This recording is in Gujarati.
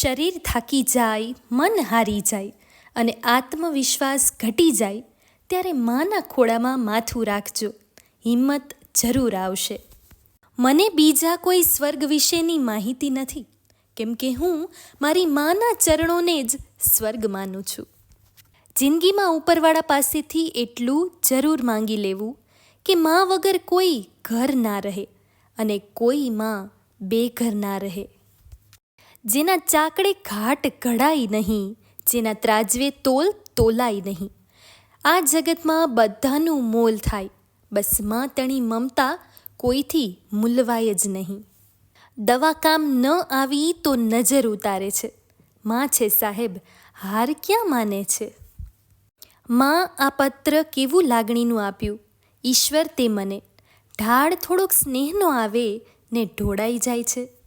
શરીર થાકી જાય, મન હારી જાય અને આત્મવિશ્વાસ ઘટી જાય, ત્યારે માના ખોળામાં માથું રાખજો. હિંમત જરૂર આવશે. મને બીજા કોઈ સ્વર્ગ વિશેની માહિતી નથી, કેમ કે હું મારી માના ચરણોને જ સ્વર્ગ માનું છું. જિંદગીમાં ઉપરવાળા પાસેથી એટલું જરૂર માંગી લેવું કે મા વગર કોઈ ઘર ના રહે અને કોઈ માં બેઘર ના રહે. જેના ચાકડે ઘાટ ઘડાય નહીં, જેના ત્રાજવે તોલ તોલાય નહીં. આ જગતમાં બધાનું મોલ થાય. બસમાં તણી મમતા કોઈથી મૂલવાય જ નહીં. દવા કામ ન આવી તો નજર ઉતારે છે. માં છે સાહેબ, હાર ક્યાં માને છે? માં આ પત્ર કેવું લાગણીનું આપ્યું? ઈશ્વર તે મને. ઢાળ થોડોક સ્નેહનો આવે ને ઢોળાઈ જાય છે.